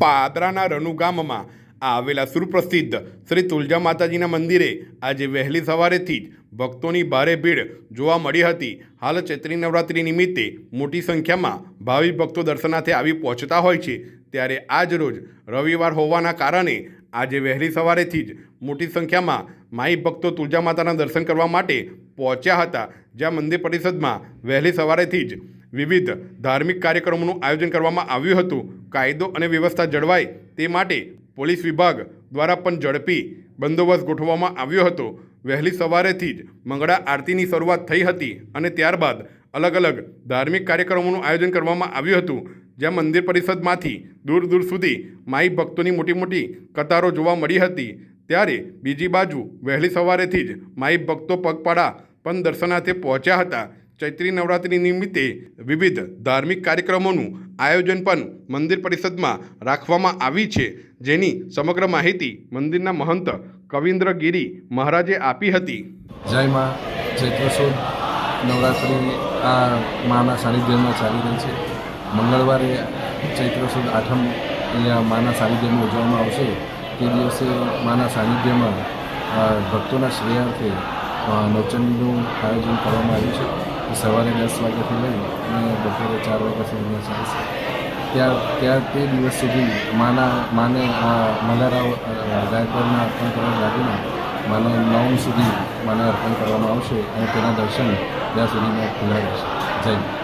પાદરાના રનુ ગામમાં આવેલા સુપ્રસિદ્ધ શ્રી તુલજા માતાજીના મંદિરે આજે વહેલી સવારેથી જ ભક્તોની ભારે ભીડ જોવા મળી હતી. હાલ ચૈત્રી નવરાત્રિ નિમિત્તે મોટી સંખ્યામાં ભાવિક ભક્તો દર્શનાર્થે આવી પહોંચતા હોય છે. ત્યારે આજ રોજ રવિવાર હોવાના કારણે આજે વહેલી સવારેથી જ મોટી સંખ્યામાં માઈ ભક્તો તુલજા માતાના દર્શન કરવા માટે પહોંચ્યા હતા. જ્યાં મંદિર પરિષદમાં વહેલી સવારેથી જ વિવિધ ધાર્મિક કાર્યક્રમોનું આયોજન કરવામાં આવ્યું હતું. કાયદો અને વ્યવસ્થા જળવાય તે માટે પોલીસ વિભાગ દ્વારા પણ ઝડપી બંદોબસ્ત ગોઠવવામાં આવ્યો હતો. વહેલી સવારેથી જ મંગળા આરતીની શરૂઆત થઈ હતી અને ત્યારબાદ અલગ અલગ ધાર્મિક કાર્યક્રમોનું આયોજન કરવામાં આવ્યું હતું. જ્યાં મંદિર પરિષદમાંથી દૂર દૂર સુધી માઈ ભક્તોની મોટી મોટી કતારો જોવા મળી હતી. ત્યારે બીજી બાજુ વહેલી સવારેથી જ માઈ ભક્તો પગપાળા પણ દર્શનાર્થે પહોંચ્યા હતા. ચૈત્રી નવરાત્રી નિમિત્તે વિવિધ ધાર્મિક કાર્યક્રમોનું આયોજન પણ મંદિર પરિષદમાં રાખવામાં આવી છે. જેની સમગ્ર માહિતી મંદિરના મહંત કવિન્દ્ર ગિરી મહારાજે આપી હતી. જય માં ચૈત્ર સુદ નવરાત્રિ આ માના સાનિધ્યમાં ચાલી રહી છે. મંગળવારે ચૈત્ર સુદ આઠમ અહીંયા માના સાનિધ્યમાં ઉજવવામાં આવશે. તે દિવસે માના સાનિધ્યમાં ભક્તોના શ્રેયાર્થે નવચંદીનું આયોજન કરવામાં આવ્યું છે. સવારે દસ વાગ્યાથી લઈ અને બપોરે ચાર વાગ્યા સુધીમાં ચાલશે ત્યાં ત્યાં તે દિવસ સુધી માના, માને આ મલારાવ ગાયકવાડના અર્પણ કરવા લાગીને માને નવમ સુધી માને અર્પણ કરવામાં આવશે અને તેના દર્શન ત્યાં સુધીમાં ખુલ્લા રહેશે જય.